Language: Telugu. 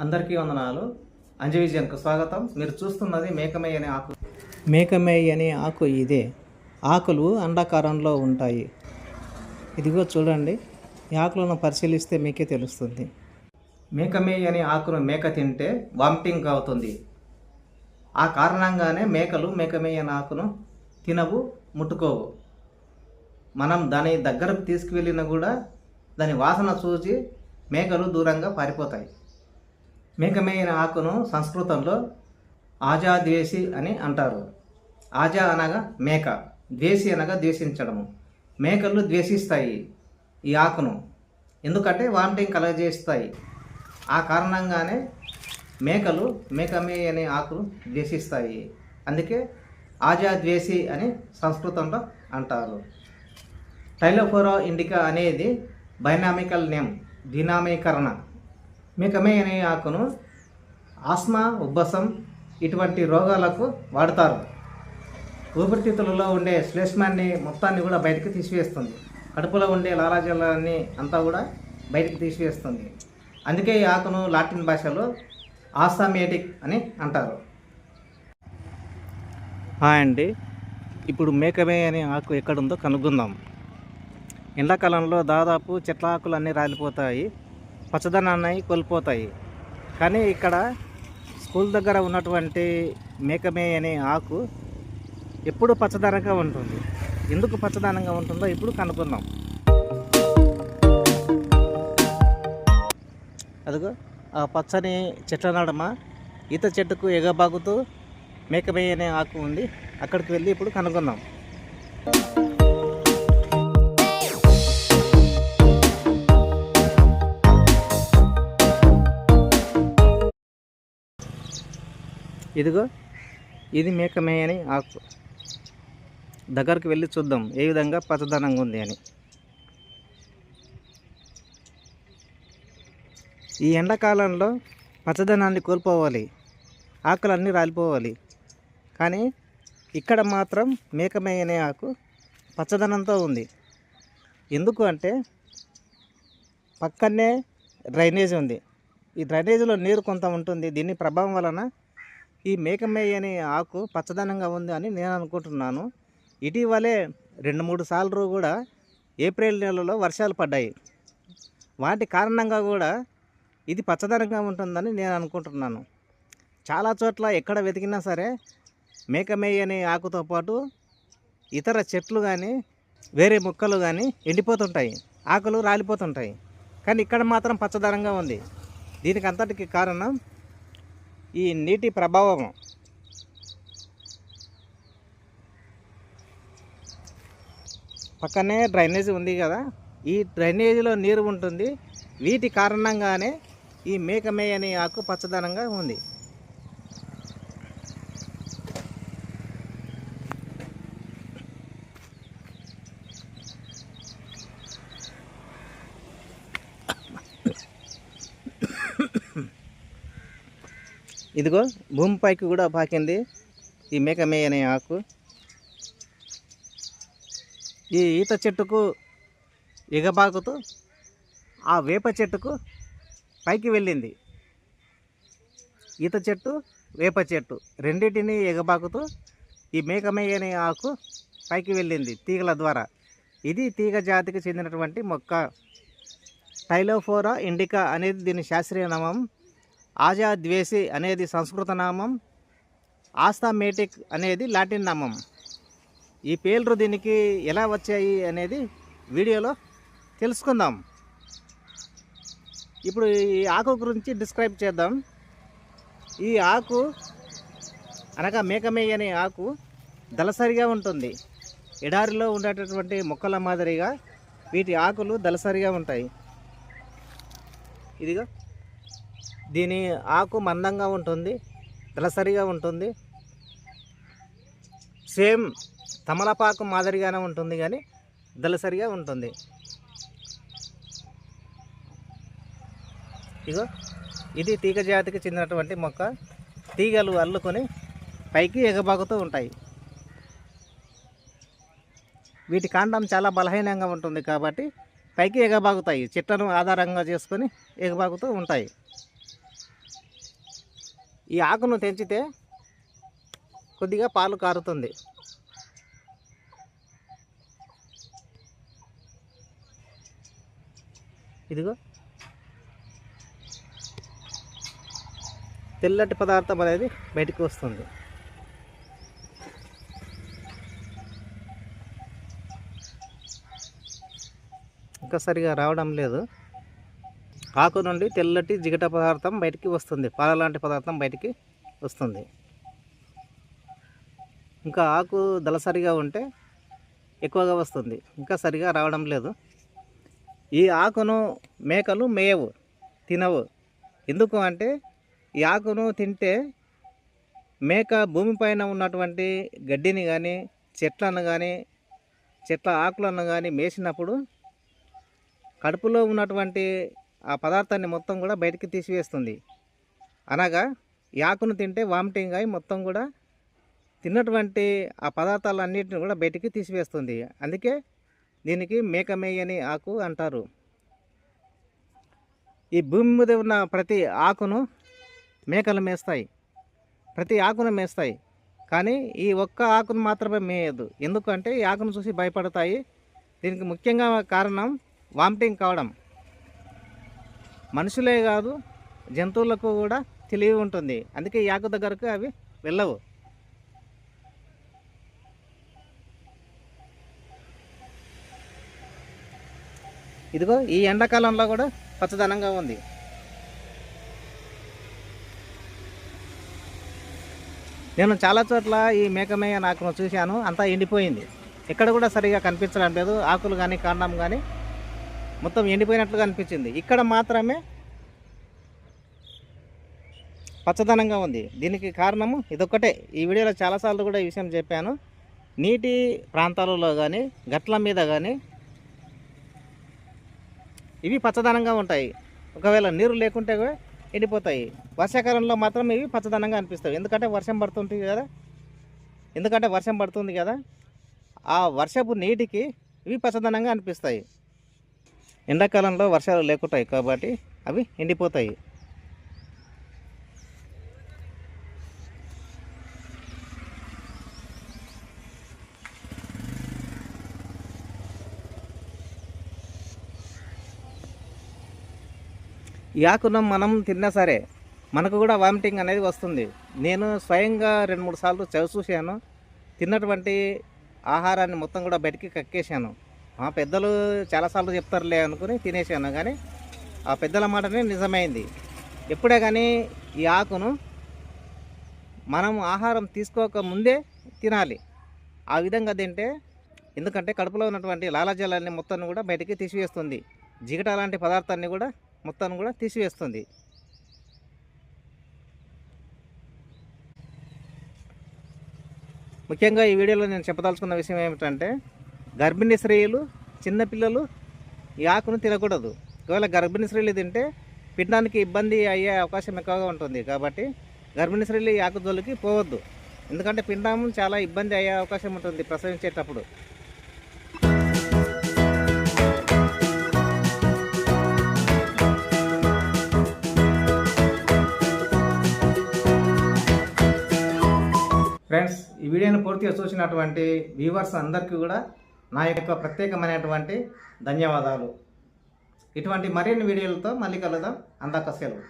అందరికీ వందనాలు. అంజవిజన్కు స్వాగతం. మీరు చూస్తున్నది మేకమై అనే ఆకు. మేకమై అనే ఆకు ఇదే. ఆకులు అండాకారంలో ఉంటాయి. ఇదిగో చూడండి. ఈ ఆకులను పరిశీలిస్తే మీకే తెలుస్తుంది. మేకమై అనే ఆకును మేక తింటే వామిటింగ్ అవుతుంది. ఆ కారణంగానే మేకలు మేకమై అనే ఆకును తినవు ముట్టుకోవు. మనం దాని దగ్గరకు తీసుకువెళ్ళినా కూడా దాని వాసన చూసి మేకలు దూరంగా పారిపోతాయి. మేకమైన ఆకును సంస్కృతంలో ఆజా ద్వేషి అని అంటారు. ఆజా అనగా మేక ద్వేషి అనగా ద్వేషించడము. మేకలు ద్వేషిస్తాయి ఈ ఆకును. ఎందుకంటే వామిటింగ్ కలగజేస్తాయి. ఆ కారణంగానే మేకలు మేకమే అనే ఆకును ద్వేషిస్తాయి. అందుకే ఆజా ద్వేషి అని సంస్కృతంలో అంటారు. టైలోఫోరా ఇండికా అనేది బైనామికల్ నేమ్ ద్వినామీకరణ మికమే అనే ఆకును ఆస్మా ఉబ్బసం ఇటువంటి రోగాలకు వాడతారు. ఊపిరితిత్తులలో ఉండే శ్లేష్మాన్ని మొత్తాన్ని కూడా బయటకు తీసివేస్తుంది. కడుపులో ఉండే లాలాజలాన్ని అంతా కూడా బయటకు తీసివేస్తుంది. అందుకే ఈ ఆకును లాటిన్ భాషలో ఆసామేటిక్ అని అంటారు. హాయ్ అండి ఇప్పుడు మేకమే అనే ఆకు ఎక్కడుందో కనుగొందాం ఎండాకాలంలో దాదాపు చెట్ల ఆకులు అన్నీ రాలిపోతాయి. పచ్చదనాన్ని కోల్పోతాయి. కానీ ఇక్కడ స్కూల్ దగ్గర ఉన్నటువంటి మేకమే అనే ఆకు ఎప్పుడు పచ్చదనంగా ఉంటుంది. ఎందుకు పచ్చదనంగా ఉంటుందో ఇప్పుడు కనుక్కుందాం. అదిగో ఆ పచ్చని చెట్ల నడమ ఈత చెట్టుకు ఎగబాగుతూ మేకమే అనే ఆకు ఉంది అక్కడికి వెళ్ళి ఇప్పుడు కనుక్కుందాం. ఇదిగో ఇది మేకమే అని ఆకు. దగ్గరికి వెళ్ళి చూద్దాం ఏ విధంగా పచ్చదనంగా ఉంది అని. ఈ ఎండాకాలంలో పచ్చదనాన్ని కోల్పోవాలి ఆకులన్నీ రాలిపోవాలి. కానీ ఇక్కడ మాత్రం మేకమే అనే ఆకు పచ్చదనంతో ఉంది. ఎందుకు అంటే పక్కనే డ్రైనేజ్ ఉంది. ఈ డ్రైనేజీలో నీరు కొంత ఉంటుంది దీని ప్రభావం వలన ఈ మేకమేయ అనే ఆకు పచ్చదనంగా ఉంది అని నేను అనుకుంటున్నాను. ఇటీవలే రెండు మూడు సార్లు కూడా ఏప్రిల్ నెలలో వర్షాలు పడ్డాయి. వాటి కారణంగా కూడా ఇది పచ్చదనంగా ఉంటుందని నేను అనుకుంటున్నాను. చాలా చోట్ల ఎక్కడ వెతికినా సరే మేకమేయ అనే ఆకుతో పాటు ఇతర చెట్లు కానీ వేరే మొక్కలు కానీ ఎండిపోతుంటాయి. ఆకులు రాలిపోతుంటాయి. కానీ ఇక్కడ మాత్రం పచ్చదనంగా ఉంది. దీనికి అంతటికి కారణం ఈ నీటి ప్రభావం పక్కనే డ్రైనేజ్ ఉంది కదా ఈ డ్రైనేజీలో నీరు ఉంటుంది. వీటి కారణంగానే ఈ మేకమే అనే ఆకు పచ్చదనంగా ఉంది. ఇదిగో భూమిపైకి కూడా పాకింది. ఈ మేకమే అనే ఆకు. ఈ ఈత చెట్టుకు ఎగబాకుతూ ఆ వేప చెట్టుకు పైకి వెళ్ళింది. ఈత చెట్టు వేప చెట్టు రెండింటిని ఎగబాకుతూ ఈ మేకమే అనే ఆకు పైకి వెళ్ళింది తీగల ద్వారా. ఇది తీగ జాతికి చెందినటువంటి మొక్క. టైలోఫోరా ఇండికా అనేది దీని శాస్త్రీయ నామం. ఆజాద్వేసి అనేది సంస్కృత నామం ఆస్తామేటిక్ అనేది లాటిన్ నామం. ఈ పేర్లు దీనికి ఎలా వచ్చాయి అనేది వీడియోలో తెలుసుకుందాం. ఇప్పుడు ఈ ఆకు గురించి డిస్క్రైబ్ చేద్దాం. ఈ ఆకు అనగా మేకమేయ అనే ఆకు దళసరిగా ఉంటుంది. ఎడారిలో ఉండేటటువంటి మొక్కల మాదిరిగా వీటి ఆకులు దళసరిగా ఉంటాయి. ఇదిగో. దీని ఆకు మందంగా ఉంటుంది దళసరిగా ఉంటుంది. సేమ్ తమలపాకు మాదిరిగానే ఉంటుంది కానీ దళసరిగా ఉంటుంది. ఇగో ఇది తీగ జాతికి చెందినటువంటి మొక్క. తీగలు అల్లుకొని పైకి ఎగబాగుతూ ఉంటాయి. వీటి కాండం చాలా బలహీనంగా ఉంటుంది కాబట్టి పైకి ఎగబాగుతాయి. చెట్లను ఆధారంగా చేసుకొని ఎగబాగుతూ ఉంటాయి. ఈ ఆకును తెంచితే కొద్దిగా పాలు కారుతుంది. ఇదిగో. తెల్లటి పదార్థం అనేది బయటికి వస్తుంది. ఇంకా సరిగా రావడం లేదు. ఆకు నుండి తెల్లటి జిగట పదార్థం బయటికి వస్తుంది. పాల లాంటి పదార్థం బయటికి వస్తుంది. ఇంకా ఆకు దళసరిగా ఉంటే ఎక్కువగా వస్తుంది. ఇంకా సరిగా రావడం లేదు. ఈ ఆకును మేకలు మేయవు తినవు. ఎందుకు అంటే ఈ ఆకును తింటే మేక భూమిపైన ఉన్నటువంటి గడ్డిని కానీ చెట్లను కానీ చెట్ల ఆకులను కానీ మేసినప్పుడు కడుపులో ఉన్నటువంటి ఆ పదార్థాన్ని మొత్తం కూడా బయటికి తీసివేస్తుంది. అనగా ఈ ఆకును తింటే వామిటింగ్ అయి మొత్తం కూడా తిన్నటువంటి ఆ పదార్థాలన్నిటిని కూడా బయటికి తీసివేస్తుంది. అందుకే దీనికి మేకమేయని ఆకు అంటారు. ఈ భూమి మీద ఉన్న ప్రతి ఆకును మేకలు మేస్తాయి. ప్రతి ఆకును మేస్తాయి. కానీ ఈ ఒక్క ఆకును మాత్రమే మేయదు. ఎందుకంటే ఈ ఆకును చూసి భయపడతాయి. దీనికి ముఖ్యంగా కారణం వామిటింగ్ కావడం. మనుషులే కాదు జంతువులకు కూడా తెలివి ఉంటుంది. అందుకే ఈ ఆకు దగ్గరకు అవి వెళ్ళవు. ఇదిగో ఈ ఎండాకాలంలో కూడా పచ్చదనంగా ఉంది. నేను చాలా చోట్ల ఈ మేకమేయ నాకును చూశాను. అంతా ఎండిపోయింది. ఎక్కడ కూడా సరిగా కనిపించడం లేదు. ఆకులు కానీ కాండం కానీ మొత్తం ఎండిపోయినట్లుగా అనిపించింది. ఇక్కడ మాత్రమే పచ్చదనంగా ఉంది. దీనికి కారణము ఇదొక్కటే. ఈ వీడియోలో చాలాసార్లు కూడా ఈ విషయం చెప్పాను. నీటి ప్రాంతాలలో కానీ గట్ల మీద కానీ ఇవి పచ్చదనంగా ఉంటాయి. ఒకవేళ నీరు లేకుంటే ఎండిపోతాయి. వర్షాకాలంలో మాత్రం ఇవి పచ్చదనంగా అనిపిస్తాయి. ఎందుకంటే వర్షం పడుతుంటుంది కదా. ఎందుకంటే వర్షం పడుతుంది కదా. ఆ వర్షపు నీటికి ఇవి పచ్చదనంగా అనిపిస్తాయి. ఎండాకాలంలో వర్షాలు లేకుంటాయి కాబట్టి అవి ఎండిపోతాయి. ఈ ఆకును మనం తిన్నా సరే మనకు కూడా వామిటింగ్ అనేది వస్తుంది. నేను స్వయంగా రెండు మూడు సార్లు చవి చూశాను. తిన్నటువంటి ఆహారాన్ని మొత్తం కూడా బయటికి కక్కేశాను. పెద్దలు చాలాసార్లు చెప్తారులే అనుకుని తినేసాను కానీ ఆ పెద్దల మాటనే నిజమైంది. ఎప్పుడే కానీ ఈ ఆకును మనం ఆహారం తీసుకోక ముందే తినాలి. ఆ విధంగా తింటే ఎందుకంటే కడుపులో ఉన్నటువంటి లాలాజలాన్ని మొత్తాన్ని కూడా బయటికి తీసివేస్తుంది. జిగట లాంటి పదార్థాన్ని కూడా మొత్తాన్ని కూడా తీసివేస్తుంది. ముఖ్యంగా ఈ వీడియోలో నేను చెప్పదలుచుకున్న విషయం ఏమిటంటే గర్భిణీ స్త్రీలు చిన్నపిల్లలు ఈ ఆకును తినకూడదు. ఒకవేళ గర్భిణీ స్త్రీలు తింటే పిండానికి ఇబ్బంది అయ్యే అవకాశం ఎక్కువగా ఉంటుంది. కాబట్టి గర్భిణీ స్త్రీలు ఈ ఆకు జోలికి పోవద్దు. ఎందుకంటే పిండం చాలా ఇబ్బంది అయ్యే అవకాశం ఉంటుంది ప్రసవించేటప్పుడు. ఫ్రెండ్స్ ఈ వీడియోని పూర్తిగా చూసినటువంటి వ్యూవర్స్ అందరికీ కూడా నా యొక్క ప్రత్యేకమైనటువంటి ధన్యవాదాలు. ఇటువంటి మరిన్ని వీడియోలతో మళ్ళీ కలుదాం అందాక సెలవు.